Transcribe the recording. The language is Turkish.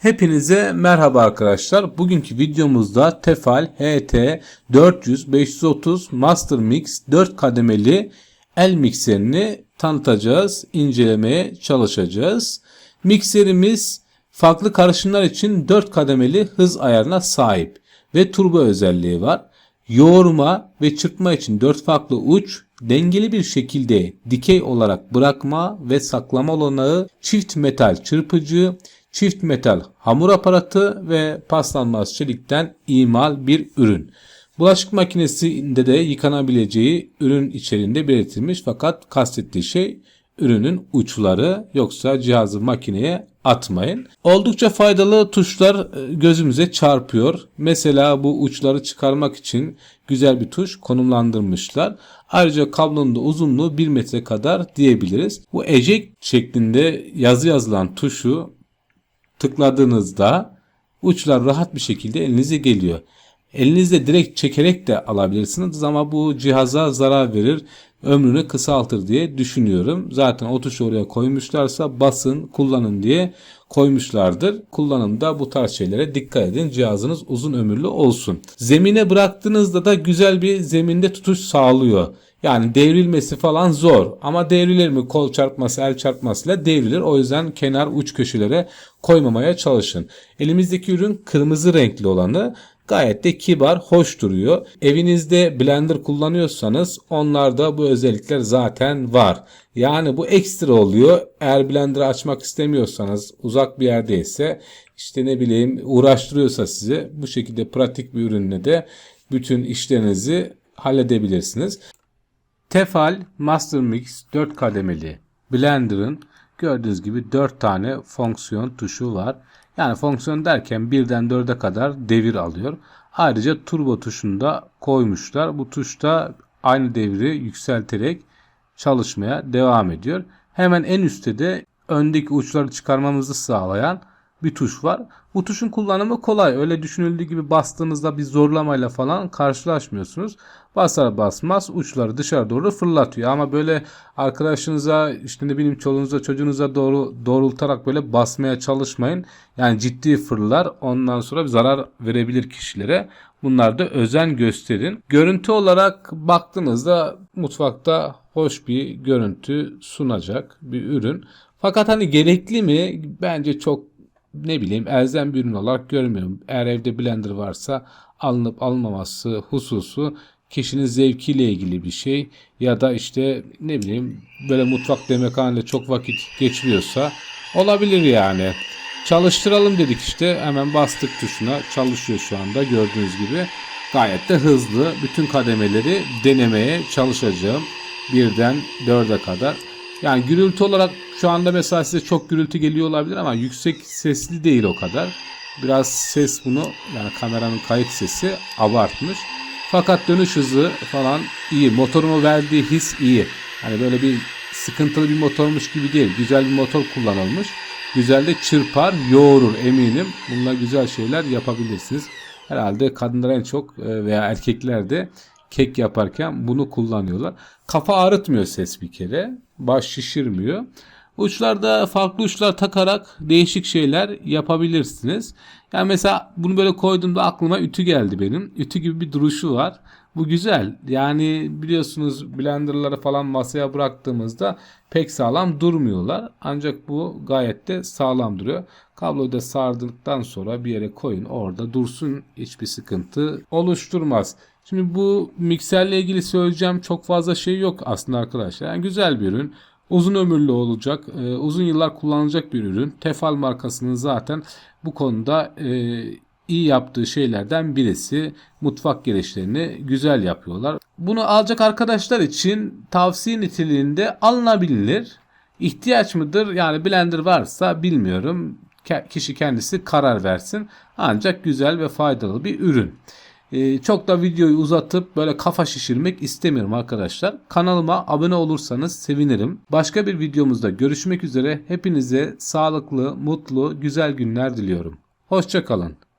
Hepinize merhaba arkadaşlar. Bugünkü videomuzda Tefal HT 400 530 Master Mix 4 kademeli el mikserini tanıtacağız, incelemeye çalışacağız. Mikserimiz farklı karışımlar için 4 kademeli hız ayarına sahip ve turbo özelliği var. Yoğurma ve çırpma için 4 farklı uç, dengeli bir şekilde dikey olarak bırakma ve saklama olanağı, çift metal çırpıcı, çift metal hamur aparatı ve paslanmaz çelikten imal bir ürün. Bulaşık makinesinde de yıkanabileceği ürün içeriğinde belirtilmiş fakat kastettiği şey ürünün uçları yoksa cihazı makineye atmayın. Oldukça faydalı tuşlar e, gözümüze çarpıyor. Mesela bu uçları çıkarmak için güzel bir tuş konumlandırmışlar. Ayrıca kablonun da uzunluğu 1 metre kadar diyebiliriz. Bu eject şeklinde yazı yazılan tuşu tıkladığınızda uçlar rahat bir şekilde elinize geliyor. Elinizde direkt çekerek de alabilirsiniz ama bu cihaza zarar verir, ömrünü kısaltır diye düşünüyorum. Zaten o tuşu oraya koymuşlarsa basın, kullanın diye koymuşlardır. Kullanımda bu tarz şeylere dikkat edin. Cihazınız uzun ömürlü olsun. Zemine bıraktığınızda da güzel bir zeminde tutuş sağlıyor. Yani devrilmesi falan zor ama devrilir mi kol çarpması el çarpmasıyla devrilir. O yüzden kenar uç köşelere koymamaya çalışın. Elimizdeki ürün kırmızı renkli olanı gayet de kibar, hoş duruyor. Evinizde blender kullanıyorsanız onlarda bu özellikler zaten var. Yani bu ekstra oluyor. Eğer blender'ı açmak istemiyorsanız uzak bir yerdeyse işte ne bileyim uğraştırıyorsa sizi bu şekilde pratik bir ürünle de bütün işlerinizi halledebilirsiniz. Tefal Master Mix 4 kademeli Blender'ın gördüğünüz gibi 4 tane fonksiyon tuşu var. Yani fonksiyon derken birden 4'e kadar devir alıyor. Ayrıca turbo tuşunu da koymuşlar. Bu tuşta aynı devri yükselterek çalışmaya devam ediyor. Hemen en üstte de öndeki uçları çıkarmamızı sağlayan bir tuş var. Bu tuşun kullanımı kolay. Öyle düşünüldüğü gibi bastığınızda bir zorlamayla falan karşılaşmıyorsunuz. Basar basmaz uçları dışarı doğru fırlatıyor. Ama böyle arkadaşınıza işte ne bileyim çoluğunuza çocuğunuza doğru doğrultarak böyle basmaya çalışmayın. Yani ciddi fırlar ondan sonra zarar verebilir kişilere. Bunlarda özen gösterin. Görüntü olarak baktığınızda mutfakta hoş bir görüntü sunacak bir ürün. Fakat hani gerekli mi? Bence çok ne bileyim elzem bir ürün olarak görmüyorum. Eğer evde blender varsa alınıp alınmaması hususu kişinin zevkiyle ilgili bir şey ya da işte ne bileyim böyle mutfak yemekhanede çok vakit geçiriyorsa olabilir yani. Çalıştıralım dedik işte hemen bastık tuşuna çalışıyor şu anda gördüğünüz gibi. Gayet de hızlı bütün kademeleri denemeye çalışacağım. Birden dörde kadar. Yani gürültü olarak şu anda mesela size çok gürültü geliyor olabilir ama yüksek sesli değil o kadar. Biraz ses bunu yani kameranın kayıt sesi abartmış. Fakat dönüş hızı falan iyi. Motorun verdiği his iyi. Hani böyle bir sıkıntılı bir motormuş gibi değil. Güzel bir motor kullanılmış. Güzel de çırpar, yoğurur eminim. Bununla güzel şeyler yapabilirsiniz. Herhalde kadınlar en çok e, veya erkekler de kek yaparken bunu kullanıyorlar. Kafa ağrıtmıyor ses bir kere. Baş şişirmiyor. Uçlarda farklı uçlar takarak değişik şeyler yapabilirsiniz. Yani mesela bunu böyle koyduğumda aklıma ütü geldi benim. Ütü gibi bir duruşu var. Bu güzel. Yani biliyorsunuz blenderları falan masaya bıraktığımızda pek sağlam durmuyorlar. Ancak bu gayet de sağlam duruyor. Kabloyu da sardıktan sonra bir yere koyun orada dursun hiçbir sıkıntı oluşturmaz. Şimdi bu mikserle ilgili söyleyeceğim çok fazla şey yok aslında arkadaşlar. Yani güzel bir ürün. Uzun ömürlü olacak, e, uzun yıllar kullanılacak bir ürün. Tefal markasının zaten bu konuda e, iyi yaptığı şeylerden birisi. Mutfak gereçlerini güzel yapıyorlar. Bunu alacak arkadaşlar için tavsiye niteliğinde alınabilir. İhtiyaç mıdır? Yani blender varsa bilmiyorum. Kişi kendisi karar versin. Ancak güzel ve faydalı bir ürün. Ee, çok da videoyu uzatıp böyle kafa şişirmek istemiyorum arkadaşlar. Kanalıma abone olursanız sevinirim. Başka bir videomuzda görüşmek üzere. Hepinize sağlıklı, mutlu, güzel günler diliyorum. Hoşçakalın.